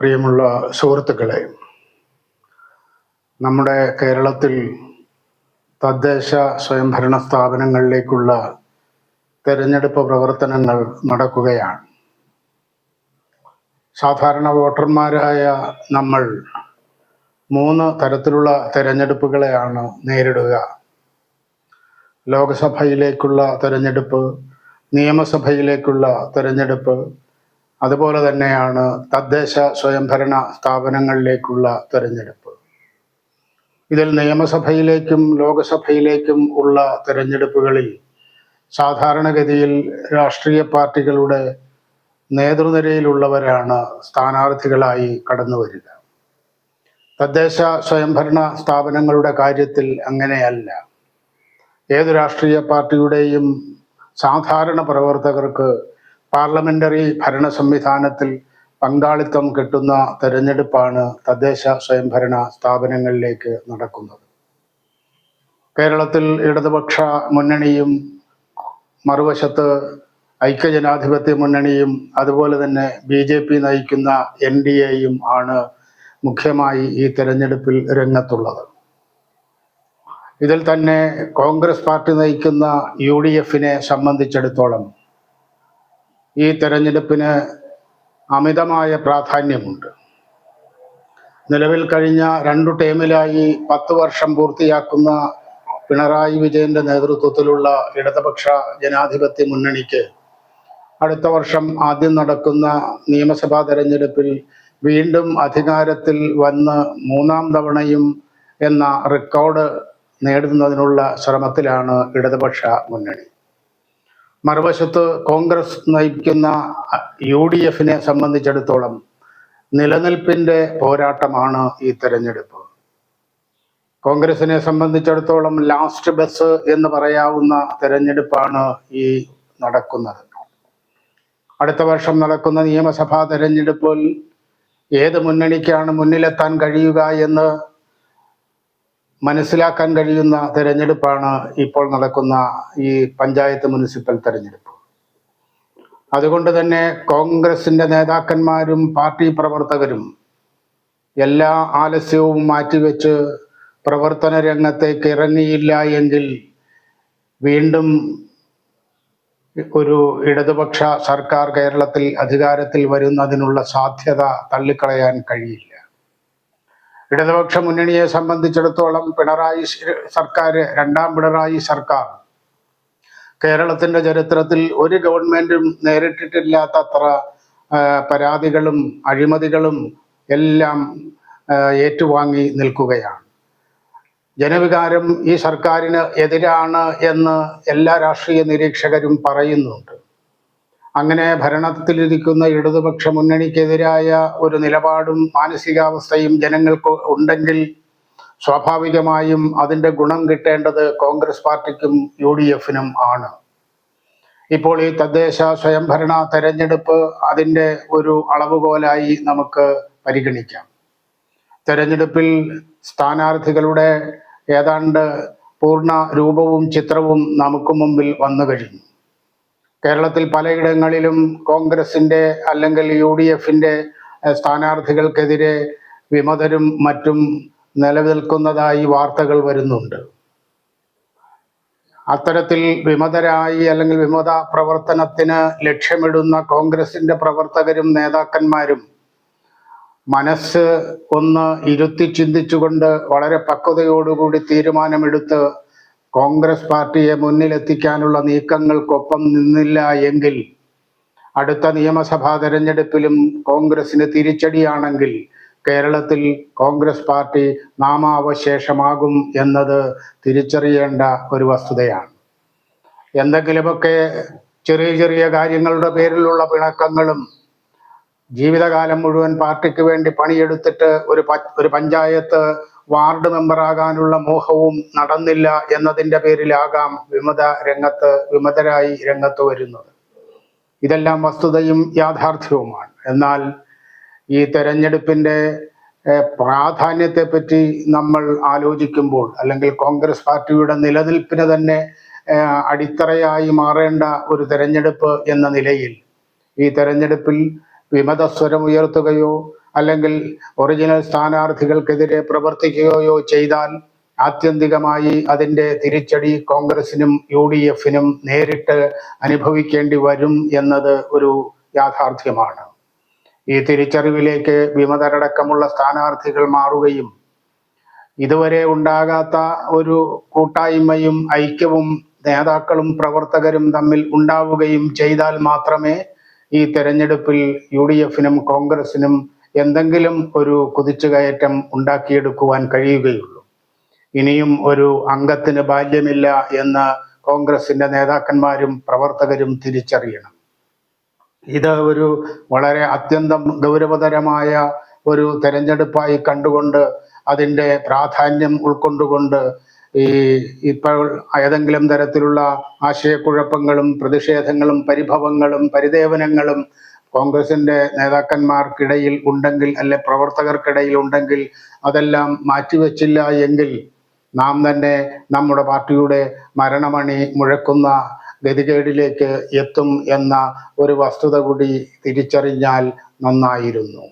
പ്രിയമുള്ള സുഹൃത്തുക്കളെ നമ്മുടെ കേരളത്തിൽ തദ്ദേശ സ്വയംഭരണ സ്ഥാപനങ്ങളിലേക്കുള്ള തെരഞ്ഞെടുപ്പ് പ്രവർത്തനങ്ങൾ നടക്കുകയാണ്. സാധാരണ വോട്ടർമാരായ നമ്മൾ മൂന്ന് തരത്തിലുള്ള തെരഞ്ഞെടുപ്പുകളെയാണ് നേരിടുക. ലോകസഭയിലേക്കുള്ള തെരഞ്ഞെടുപ്പ് നിയമസഭയിലേക്കുള്ള തെരഞ്ഞെടുപ്പ് അതുപോലെ തന്നെയാണ് തദ്ദേശ സ്വയംഭരണ സ്ഥാപനങ്ങളിലേക്കുള്ള തെരഞ്ഞെടുപ്പ്. ഇതിൽ നിയമസഭയിലേക്കും ലോകസഭയിലേക്കും ഉള്ള തെരഞ്ഞെടുപ്പുകളിൽ സാധാരണഗതിയിൽ രാഷ്ട്രീയ പാർട്ടികളുടെ നേതൃനിരയിലുള്ളവരാണ് സ്ഥാനാർത്ഥികളായി കടന്നു വരിക. തദ്ദേശ സ്വയംഭരണ സ്ഥാപനങ്ങളുടെ കാര്യത്തിൽ അങ്ങനെയല്ല. ഏത് രാഷ്ട്രീയ പാർട്ടിയുടെയും സാധാരണ പ്രവർത്തകർക്ക് പാർലമെന്ററി ഭരണ സംവിധാനത്തിൽ പങ്കാളിത്തം കിട്ടുന്ന തെരഞ്ഞെടുപ്പാണ് തദ്ദേശ സ്വയംഭരണ സ്ഥാപനങ്ങളിലേക്ക് നടക്കുന്നത്. കേരളത്തിൽ ഇടതുപക്ഷ മുന്നണിയും മറുവശത്ത് ഐക്യജനാധിപത്യ മുന്നണിയും അതുപോലെ തന്നെ ബി ജെ പി നയിക്കുന്ന എൻ ഡി എയും ആണ് മുഖ്യമായി ഈ തെരഞ്ഞെടുപ്പിൽ രംഗത്തുള്ളത്. ഇതിൽ തന്നെ കോൺഗ്രസ് പാർട്ടി നയിക്കുന്ന യു ഡി എഫിനെ സംബന്ധിച്ചിടത്തോളം ഈ തെരഞ്ഞെടുപ്പിന് അമിതമായ പ്രാധാന്യമുണ്ട്. നിലവിൽ കഴിഞ്ഞ രണ്ടു ടേമിലായി പത്ത് വർഷം പൂർത്തിയാക്കുന്ന പിണറായി വിജയന്റെ നേതൃത്വത്തിലുള്ള ഇടതുപക്ഷ ജനാധിപത്യ മുന്നണിക്ക് അടുത്ത വർഷം ആദ്യം നടക്കുന്ന നിയമസഭാ തെരഞ്ഞെടുപ്പിൽ വീണ്ടും അധികാരത്തിൽ വന്ന് മൂന്നാം തവണയും എന്ന റെക്കോർഡ് നേടുന്നതിനുള്ള ശ്രമത്തിലാണ് ഇടതുപക്ഷ മുന്നണി. മറുവശത്ത് കോൺഗ്രസ് നയിക്കുന്ന യു ഡി എഫിനെ സംബന്ധിച്ചിടത്തോളം നിലനിൽപ്പിന്റെ പോരാട്ടമാണ് ഈ തെരഞ്ഞെടുപ്പ്. കോൺഗ്രസിനെ സംബന്ധിച്ചിടത്തോളം ലാസ്റ്റ് ബസ് എന്ന് പറയാവുന്ന തെരഞ്ഞെടുപ്പാണ് ഈ നടക്കുന്നത്. അടുത്ത വർഷം നടക്കുന്ന നിയമസഭാ തെരഞ്ഞെടുപ്പിൽ ഏത് മുന്നണിക്കാണ് മുന്നിലെത്താൻ കഴിയുക എന്ന് മനസ്സിലാക്കാൻ കഴിയുന്ന തെരഞ്ഞെടുപ്പാണ് ഇപ്പോൾ നടക്കുന്ന ഈ പഞ്ചായത്ത് മുനിസിപ്പൽ തെരഞ്ഞെടുപ്പ്. അതുകൊണ്ട് തന്നെ കോൺഗ്രസിന്റെ നേതാക്കന്മാരും പാർട്ടി പ്രവർത്തകരും എല്ലാ ആലസ്യവും മാറ്റിവെച്ച് പ്രവർത്തന രംഗത്തേക്ക് ഇറങ്ങിയില്ല എങ്കിൽ വീണ്ടും ഒരു ഇടതുപക്ഷ സർക്കാർ കേരളത്തിൽ അധികാരത്തിൽ വരുന്നതിനുള്ള സാധ്യത തള്ളിക്കളയാൻ കഴിയില്ല. ഇടതുപക്ഷ മുന്നണിയെ സംബന്ധിച്ചിടത്തോളം പിണറായി സർക്കാർ രണ്ടാം പിണറായി സർക്കാർ കേരളത്തിന്റെ ചരിത്രത്തിൽ ഒരു ഗവൺമെന്റും നേരിട്ടിട്ടില്ലാത്തത്ര പരാതികളും അഴിമതികളും എല്ലാം ഏറ്റുവാങ്ങി നിൽക്കുകയാണ്. ജനവികാരം ഈ സർക്കാരിന് എതിരാണ് എന്ന് എല്ലാ രാഷ്ട്രീയ നിരീക്ഷകരും പറയുന്നുണ്ട്. അങ്ങനെ ഭരണത്തിലിരിക്കുന്ന ഇടതുപക്ഷ മുന്നണിക്കെതിരായ ഒരു നിലപാടും മാനസികാവസ്ഥയും ജനങ്ങൾക്ക് ഉണ്ടെങ്കിൽ സ്വാഭാവികമായും അതിന്റെ ഗുണം കിട്ടേണ്ടത് കോൺഗ്രസ് പാർട്ടിക്കും യു ഡി എഫിനും ആണ്. ഇപ്പോൾ ഈ തദ്ദേശ സ്വയംഭരണ തെരഞ്ഞെടുപ്പ് അതിന്റെ ഒരു അളവുകോലായി നമുക്ക് പരിഗണിക്കാം. തെരഞ്ഞെടുപ്പിൽ സ്ഥാനാർത്ഥികളുടെ ഏതാണ്ട് പൂർണ രൂപവും ചിത്രവും നമുക്ക് മുമ്പിൽ വന്നു കഴിഞ്ഞു. കേരളത്തിൽ പലയിടങ്ങളിലും കോൺഗ്രസിന്റെ അല്ലെങ്കിൽ യു ഡി എഫിന്റെ സ്ഥാനാർത്ഥികൾക്കെതിരെ വിമതരും മറ്റും നിലനിൽക്കുന്നതായി വാർത്തകൾ വരുന്നുണ്ട്. അത്തരത്തിൽ വിമതരായി അല്ലെങ്കിൽ വിമത പ്രവർത്തനത്തിന് ലക്ഷ്യമിടുന്ന കോൺഗ്രസിന്റെ പ്രവർത്തകരും നേതാക്കന്മാരും മനസ്സ് ഒന്ന് ഇരുത്തി ചിന്തിച്ചുകൊണ്ട് വളരെ പക്വതയോടുകൂടി തീരുമാനമെടുത്ത് കോൺഗ്രസ് പാർട്ടിയെ മുന്നിലെത്തിക്കാനുള്ള നീക്കങ്ങൾക്കൊപ്പം നിന്നില്ല എങ്കിൽ അടുത്ത നിയമസഭാ തെരഞ്ഞെടുപ്പിലും കോൺഗ്രസിന് തിരിച്ചടിയാണെങ്കിൽ കേരളത്തിൽ കോൺഗ്രസ് പാർട്ടി നാമാവശേഷമാകും എന്നത് തിരിച്ചറിയേണ്ട ഒരു വസ്തുതയാണ്. എന്തെങ്കിലുമൊക്കെ ചെറിയ ചെറിയ കാര്യങ്ങളുടെ പേരിലുള്ള പിണക്കങ്ങളും ജീവിതകാലം മുഴുവൻ പാർട്ടിക്ക് വേണ്ടി പണിയെടുത്തിട്ട് ഒരു ഒരു പഞ്ചായത്ത് വാർഡ് മെമ്പറാകാനുള്ള മോഹവും നടന്നില്ല എന്നതിന്റെ പേരിലാകാം വിമത രംഗത്ത് വിമതരായി രംഗത്ത് വരുന്നത്. ഇതെല്ലാം വസ്തുതയും യാഥാർത്ഥ്യവുമാണ്. എന്നാൽ ഈ തെരഞ്ഞെടുപ്പിന്റെ പ്രാധാന്യത്തെപ്പറ്റി നമ്മൾ ആലോചിക്കുമ്പോൾ അല്ലെങ്കിൽ കോൺഗ്രസ് പാർട്ടിയുടെ നിലനിൽപ്പിന് തന്നെ അടിത്തറയായി മാറേണ്ട ഒരു തെരഞ്ഞെടുപ്പ് എന്ന നിലയിൽ ഈ തെരഞ്ഞെടുപ്പിൽ വിമതസ്വരം ഉയർത്തുകയോ അല്ലെങ്കിൽ ഒറിജിനൽ സ്ഥാനാർത്ഥികൾക്കെതിരെ പ്രവർത്തിക്കുകയോ ചെയ്താൽ ആത്യന്തികമായി അതിന്റെ തിരിച്ചടി കോൺഗ്രസിനും യു ഡി എഫിനും നേരിട്ട് അനുഭവിക്കേണ്ടി വരും എന്നത് ഒരു യാഥാർത്ഥ്യമാണ്. ഈ തിരിച്ചറിവിലേക്ക് വിമതരടക്കമുള്ള സ്ഥാനാർത്ഥികൾ മാറുകയും ഇതുവരെ ഉണ്ടാകാത്ത ഒരു കൂട്ടായ്മയും ഐക്യവും നേതാക്കളും പ്രവർത്തകരും തമ്മിൽ ഉണ്ടാവുകയും ചെയ്താൽ മാത്രമേ ഈ തെരഞ്ഞെടുപ്പിൽ യു ഡി എഫിനും കോൺഗ്രസിനും എന്തെങ്കിലും ഒരു കുതിച്ചുകയറ്റം ഉണ്ടാക്കിയെടുക്കുവാൻ കഴിയുകയുള്ളൂ. ഇനിയും ഒരു അംഗത്തിന് ബാല്യമില്ല എന്ന് കോൺഗ്രസിന്റെ നേതാക്കന്മാരും പ്രവർത്തകരും തിരിച്ചറിയണം. ഇത് ഒരു വളരെ അത്യന്തം ഗൗരവതരമായ ഒരു തെരഞ്ഞെടുപ്പായി കണ്ടുകൊണ്ട് അതിന്റെ പ്രാധാന്യം ഉൾക്കൊണ്ടുകൊണ്ട് ഈ ഇപ്പോൾ ഏതെങ്കിലും തരത്തിലുള്ള ആശയക്കുഴപ്പങ്ങളും പ്രതിഷേധങ്ങളും പരിഭവങ്ങളും പരിദേവനങ്ങളും കോൺഗ്രസിന്റെ നേതാക്കന്മാർക്കിടയിൽ ഉണ്ടെങ്കിൽ അല്ലെ പ്രവർത്തകർക്കിടയിൽ ഉണ്ടെങ്കിൽ അതെല്ലാം മാറ്റിവെച്ചില്ല എങ്കിൽ നാം തന്നെ നമ്മുടെ പാർട്ടിയുടെ മരണമണി മുഴക്കുന്ന ഗതികേടിലേക്ക് എത്തും എന്ന ഒരു വസ്തുത കൂടി തിരിച്ചറിഞ്ഞാൽ നന്നായിരുന്നു.